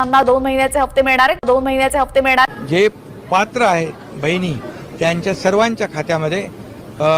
त्यांना दोन महिन्याचे हप्ते मिळणार आहेत. दोन महिन्याचे हप्ते मिळणार जे पात्र आहे बहिणी त्यांच्या सर्वांच्या खात्यामध्ये अ,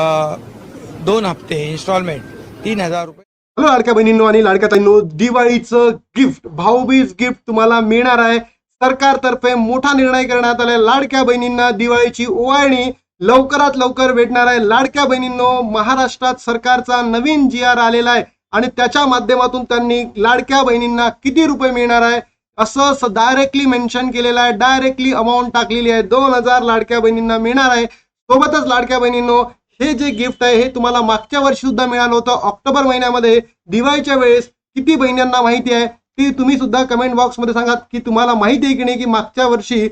दोन हप्ते इन्स्टॉलमेंट तीन हजार रुपये. हॅलो लाडक्या बहिणींनो आणि लाडक्या ताईंनो दिवाळीचं गिफ्ट भाऊबीज गिफ्ट तुम्हाला मिळणार आहे. सरकारतर्फे मोठा निर्णय करण्यात आलाय. लाडक्या बहिणींना दिवाळीची ओवाळणी लवकरात लवकर भेटणार आहे. लाडक्या बहिणींनो महाराष्ट्रात सरकारचा नवीन जी आर आलेला आहे आणि त्याच्या माध्यमातून त्यांनी लाडक्या बहिणींना किती रुपये मिळणार आहे? असं डायरेक्टली मेन्शन केलेलं आहे. डायरेक्टली अमाऊंट टाकलेली आहे. दोन हजार लाडक्या बहिणींना मिळणार आहे. सोबतच लाडक्या बहिणींनो हे जे गिफ्ट आहे हे तुम्हाला मागच्या वर्षी सुद्धा मिळालं होतं. ऑक्टोबर महिन्यामध्ये दिवाळीच्या वेळेस किती बहिणींना माहिती आहे ती तुम्ही सुद्धा कमेंट बॉक्समध्ये सांगा की तुम्हाला माहिती आहे की नाही की मागच्या वर्षी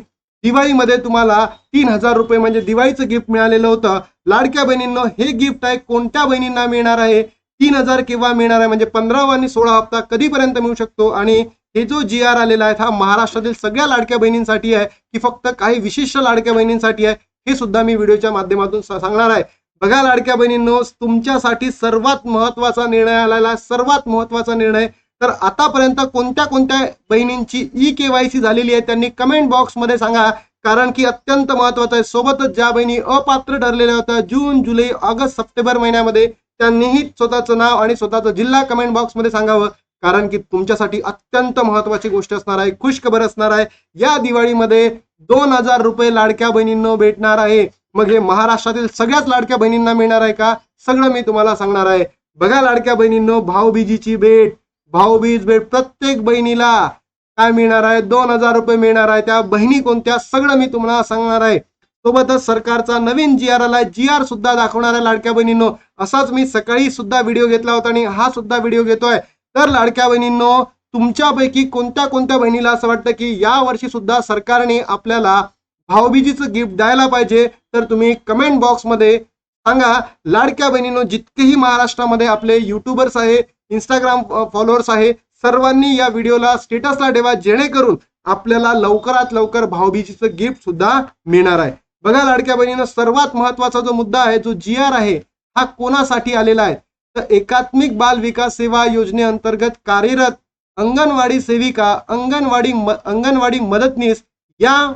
दिवाळीमध्ये तुम्हाला तीन हजार रुपये म्हणजे दिवाळीचं गिफ्ट मिळालेलं होतं. लाडक्या बहिणींनो हे गिफ्ट आहे. कोणत्या बहिणींना मिळणार आहे? तीन हजार किंवा मिळणार आहे. म्हणजे पंधरावा आणि सोळा हप्ता कधीपर्यंत मिळू शकतो? आणि हे जो जी आर आलेला आहे हा महाराष्ट्रातील सगळ्या लाडक्या बहिणींसाठी आहे की फक्त काही विशिष्ट लाडक्या बहिणींसाठी आहे हे सुद्धा मी व्हिडिओच्या माध्यमातून सांगणार आहे. बघा लाडक्या बहिणींनो तुमच्यासाठी सर्वात महत्त्वाचा निर्णय आलेला सर्वात महत्त्वाचा निर्णय. तर आतापर्यंत कोणत्या कोणत्या बहिणींची ई केवायसी झालेली आहे त्यांनी कमेंट बॉक्समध्ये सांगा. कारण की अत्यंत महत्वाचं आहे. सोबतच ज्या बहिणी अपात्र ठरलेल्या होत्या जून जुलै ऑगस्ट सप्टेंबर महिन्यामध्ये त्यांनीही स्वतःचं नाव आणि स्वतःचा जिल्हा कमेंट बॉक्समध्ये सांगावं. कारण की तुमच्यासाठी अत्यंत महत्वाची गोष्ट असणार आहे खुशखबर असणार आहे. या दिवाळीमध्ये दोन हजार रुपये लाडक्या बहिणींना भेटणार आहे. मग हे महाराष्ट्रातील सगळ्याच लाडक्या बहिणींना मिळणार आहे का? सगळं मी तुम्हाला सांगणार आहे. बघा लाडक्या बहिणींनो भाऊबीजीची भेट. भाऊबीज भेट प्रत्येक बहिणीला. काय मिळणार आहे? दोन हजार रुपये मिळणार आहे. त्या बहिणी कोणत्या? सगळं मी तुम्हाला सांगणार आहे. सोबतच सरकारचा नवीन जी आर आलाय जी आर सुद्धा दाखवणार आहे लाडक्या बहिणींनो. असाच मी सकाळी सुद्धा व्हिडिओ घेतला होता आणि हा सुद्धा व्हिडिओ घेतोय. तर लाडक्या बहिणींनो तुमच्यापैकी कोणत्या कोणत्या बहिणीला असं वाटतं की या वर्षी सुद्धा सरकारने आपल्याला भाऊबीजीचं गिफ्ट द्यायला पाहिजे? तर तुम्ही कमेंट बॉक्समध्ये सांगा. लाडक्या बहिणींनो जितकेही महाराष्ट्रामध्ये आपले युट्यूबर्स आहे इंस्टाग्राम फॉलोअर्स आहे सर्वांनी या व्हिडिओला स्टेटसला ठेवा जेणेकरून आपल्याला लवकरात लवकर भाऊबीजीचं गिफ्ट सुद्धा मिळणार आहे. बघा लाडक्या बहिणीनं सर्वात महत्त्वाचा जो मुद्दा आहे जो जी आर आहे हा कोणासाठी आलेला आहे? एकात्मिक बाल विकास सेवा योजनेअंतर्गत कार्यरत अंगणवाडी सेविका अंगणवाडी म- अंगणवाडी मदतनीस या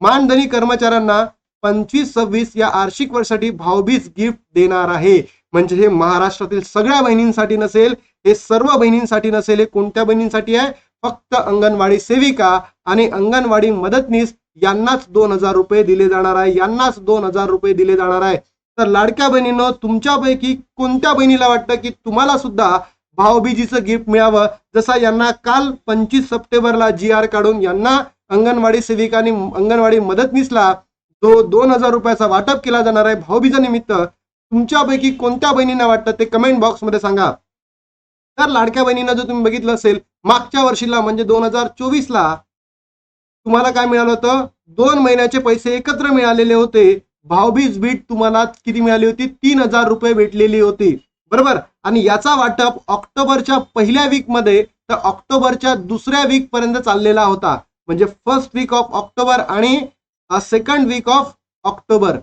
मानधनी कर्मचाऱ्यांना पंचवीस सव्वीस या आर्षिक वर्षासाठी भाऊबीज गिफ्ट देणार आहे. म्हणजे हे महाराष्ट्रातील सगळ्या बहिणींसाठी नसेल हे सर्व बहिणींसाठी नसेल हे कोणत्या बहिणींसाठी आहे? फक्त अंगणवाडी सेविका आणि अंगणवाडी मदतनीस यांनाच दोन हजार रुपये दिले जाणार आहे यांनाच दोन हजार रुपये दिले जाणार आहे. तर लाडक्या बहिणीनं तुमच्यापैकी कोणत्या बहिणीला वाटतं की तुम्हाला सुद्धा भाऊबीजीचं गिफ्ट मिळावं? जसा यांना काल पंचवीस सप्टेंबरला जी आर काढून यांना अंगणवाडी सेविका आणि अंगणवाडी मदतनीसला जो दोन हजार रुपयाचा वाटप केला जाणार आहे भाऊबीजा निमित्त तुमच्यापैकी कोणत्या बहिणींना वाटतं ते कमेंट बॉक्समध्ये सांगा. तर लाडक्या बहिणींना जर तुम्ही बघितलं असेल मागच्या वर्षीला म्हणजे दोन हजार चोवीसला तुम्हाला काय मिळालं होतं? दोन महिन्याचे पैसे एकत्र मिळालेले होते. भाऊबीज बीट तुम्हाला किती मिळाली होती? तीन हजार रुपये भेटलेली होती. बरोबर? आणि याचा वाटप ऑक्टोबरच्या पहिल्या वीकमध्ये तर ऑक्टोबरच्या दुसऱ्या वीक पर्यंत चाललेला होता. म्हणजे फर्स्ट वीक ऑफ ऑक्टोबर आणि सेकंड वीक ऑफ ऑक्टोबर.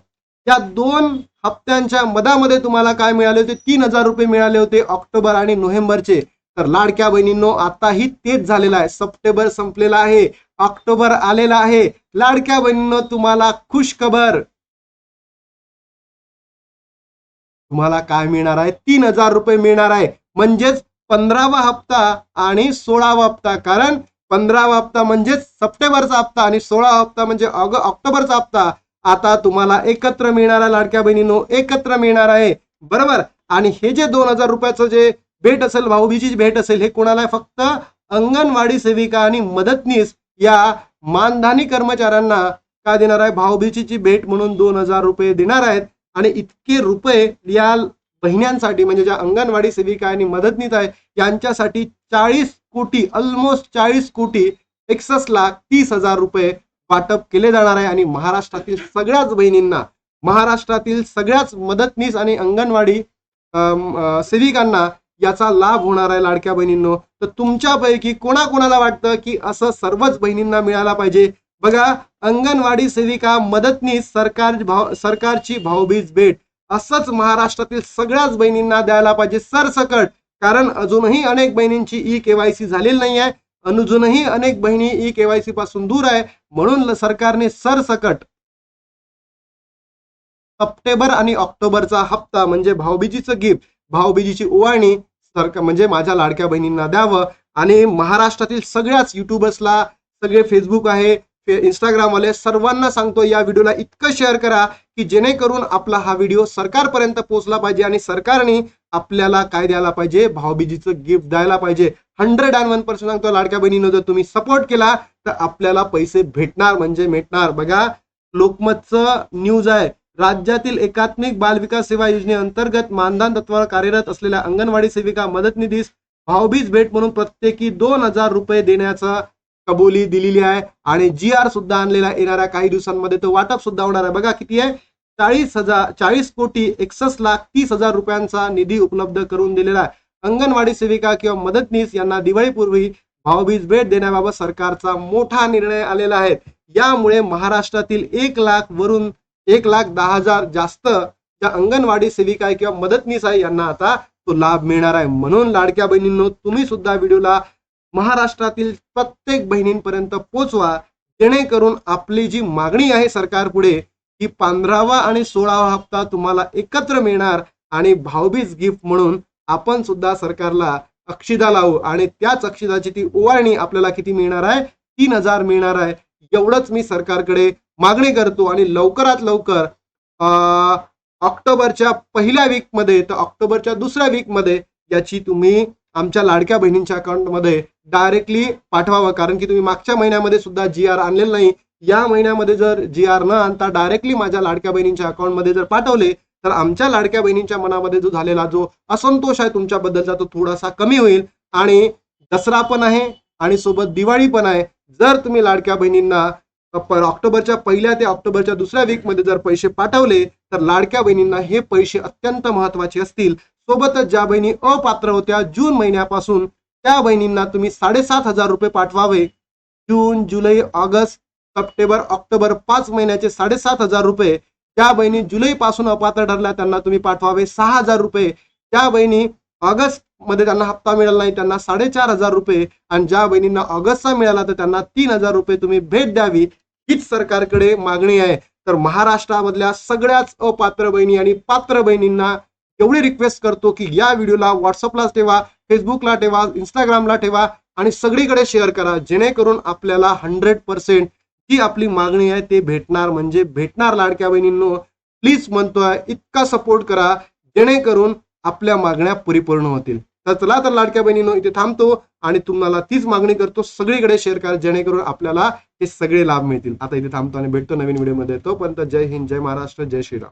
या दोन हप्त्यांच्या मधामध्ये तुम्हाला काय मिळाले होते? तीन हजार रुपये मिळाले होते ऑक्टोबर आणि नोव्हेंबरचे. तर लाडक्या बहिणींनो आताही तेच झालेलं आहे. सप्टेंबर संपलेला आहे. ऑक्टोबर आलेला आहे. लाडक्या बहिणींनो तुम्हाला खुश खबर तुम्हाला काय मिळणार आहे? तीन हजार रुपये मिळणार आहे. म्हणजेच पंधरावा हप्ता आणि सोळावा हप्ता. कारण पंधरावा हप्ता म्हणजेच सप्टेंबरचा हप्ता आणि सोळा हप्ता म्हणजे ऑग ऑक्टोबरचा हप्ता. आता तुम्हाला एकत्र मिळणार आहे लाडक्या बहिणीनो एकत्र मिळणार आहे. बरोबर? आणि हे जे दोन हजार रुपयाचं जे भेट असेल भाऊबीजी भेट असेल हे कोणाला आहे? फक्त अंगणवाडी सेविका आणि मदतनीस या मानधानी कर्मचाऱ्यांना काय देणार आहे? भाऊबीजीची भेट म्हणून दोन हजार रुपये देणार आहेत. आणि इतके रुपये या बहिण्यांसाठी म्हणजे ज्या अंगणवाडी सेविका आणि मदतनीस आहे यांच्यासाठी चाळीस कोटी ऑलमोस्ट चाळीस कोटी एकसष्ट लाख तीस हजार रुपये वाटप केले जाणार आहे. आणि महाराष्ट्रातील सगळ्याच बहिणींना महाराष्ट्रातील सगळ्याच मदतनीस आणि अंगणवाडी सेविकांना याचा लाभ होणार आहे लाडक्या बहिणींनो. तर तुमच्यापैकी कोणाकोणाला वाटतं की असं सर्वच बहिणींना मिळायला पाहिजे? बघा अंगणवाडी सेविका मदतनीस सरकार भाव सरकारची भाऊबीज भेट. असंच महाराष्ट्रातील सगळ्याच बहिणींना द्यायला पाहिजे सरसकट. कारण अजूनही अनेक बहिणींची ई केवायसी झालेली नाही आहे अजूनही अनेक बहिणी ई केवायसी पासून दूर आहे. म्हणून सरकारने सरसकट. सप्टेंबर आणि ऑक्टोबरचा हप्ता म्हणजे भाऊबीजीचं गिफ्ट. भाऊबीजीची ओवाळणी सरकार म्हणजे माझ्या लाडक्या बहिणींना द्यावं. आणि महाराष्ट्रातील सगळ्याच युट्यूबर्सला सगळे फेसबुक आहे. इंस्टाग्राम वाले सर्वांना सांगतो या व्हिडिओला इतकं शेअर करा की जेणेकरून आपला हा व्हिडिओ सरकारपर्यंत पोहोचला पाहिजे आणि सरकारने आपल्याला काय द्यायला पाहिजे? भाऊबीजीचं गिफ्ट द्यायला पाहिजे. हंड्रेड अँड वन पर्सेंट सांगतो लाडक्या बहिणीनं जर तुम्ही सपोर्ट केला तर आपल्याला पैसे भेटणार म्हणजे भेटणार. बघा लोकमतचं न्यूज आहे. राज्यातील एकात्मिक बालविकास सेवा योजनेअंतर्गत मानधन तत्वावर कार्यरत असलेल्या अंगणवाडी सेविका मदतनिधीस भाऊबीज भेट म्हणून प्रत्येकी दोन हजार रुपये देण्याचा कबुली दिलेली आहे. आणि जी आर सुद्धा आणलेला येणाऱ्या काही दिवसांमध्ये. तो वाटप सुद्धा होणार आहे. बघा किती आहे? चाळीस हजार चाळीस कोटी एकसष्ट लाख तीस हजार रुपयांचा निधी उपलब्ध करून दिलेला आहे. अंगणवाडी सेविका किंवा मदतनीस यांना दिवाळीपूर्वी भाऊबीज भेट देण्याबाबत सरकारचा मोठा निर्णय आलेला आहे. यामुळे महाराष्ट्रातील एक लाख वरून एक लाख दहा हजार जास्त ज्या अंगणवाडी सेविका आहे किंवा मदतनीस आहे यांना आता तो लाभ मिळणार आहे. म्हणून लाडक्या बहिणींनो तुम्ही सुद्धा व्हिडिओला महाराष्ट्रातील प्रत्येक बहिणींपर्यंत पोचवा जेणेकरून आपली जी मागणी आहे सरकारपुढे ही पंधरावा आणि सोळावा हप्ता तुम्हाला एकत्र मिळणार आणि भाऊबीज गिफ्ट म्हणून आपण सुद्धा सरकारला अक्षिदा लावू आणि त्याच अक्षिदाची ती ओवाळणी आपल्याला किती मिळणार आहे? तीन हजार मिळणार आहे. एवढंच मी सरकारकडे मागणी करतो आणि लवकरात लवकर ऑक्टोबरच्या पहिल्या वीकमध्ये तर ऑक्टोबरच्या दुसऱ्या वीकमध्ये याची तुम्ही आमच्या लाडक्या बहिणींच्या अकाउंटमध्ये डायरेक्टली पाठवावं. कारण की तुम्ही मागच्या महिन्यामध्ये सुद्धा जी आर आणलेलं नाही. या महिन्यामध्ये जर जी आर न आणता डायरेक्टली माझ्या लाडक्या बहिणींच्या अकाउंटमध्ये जर पाठवले तर आमच्या लाडक्या बहिणींच्या मनामध्ये जो झालेला जो असंतोष आहे तुमच्याबद्दलचा तो थोडासा कमी होईल. आणि दसरा पण आहे आणि सोबत दिवाळी पण आहे. जर तुम्ही लाडक्या बहिणींना ऑक्टोबरच्या पहिल्या ते ऑक्टोबरच्या दुसऱ्या वीकमध्ये जर पैसे पाठवले तर लाडक्या बहिणींना हे पैसे अत्यंत महत्त्वाचे असतील. सोबतच ज्या बहिणी अपात्र होत्या जून महिन्यापासून त्या बहिणींना तुम्ही साडेसात हजार रुपये पाठवावे. जून जुलै ऑगस्ट सप्टेंबर ऑक्टोबर पाच महिन्याचे साडेसात हजार रुपये. ज्या बहिणी जुलैपासून अपात्र ठरल्या त्यांना तुम्ही पाठवावे सहा हजार रुपये. ज्या बहिणी ऑगस्टमध्ये त्यांना हप्ता मिळाला नाही त्यांना साडेचार हजार रुपये. आणि ज्या बहिणींना ऑगस्टचा मिळाला तर त्यांना तीन हजार रुपये तुम्ही भेट द्यावी हीच सरकारकडे मागणी आहे. तर महाराष्ट्रामधल्या सगळ्याच अपात्र बहिणी आणि पात्र बहिणींना एवढी रिक्वेस्ट करतो की या व्हिडिओला व्हॉट्सअपला ठेवा फेसबुकला ठेवा इंस्टाग्रामला ठेवा आणि सगळीकडे शेअर करा. जेणेकरून आपल्याला हंड्रेड पर्सेंट जी आपली मागणी आहे ते भेटणार. म्हणजे भेटणार लाडक्या बहिणींनो प्लीज म्हणतोय इतका सपोर्ट करा जेणेकरून आपल्या मागण्या परिपूर्ण होतील. तर चला तर लाडक्या बहिणींनो इथे थांबतो आणि तुम्हाला तीच मागणी करतो. सगळीकडे शेअर करा जेणेकरून आपल्याला हे सगळे लाभ मिळतील. आता इथे थांबतो आणि भेटतो नवीन व्हिडिओमध्ये तोपर्यंत जय हिंद जय महाराष्ट्र जय श्रीराम.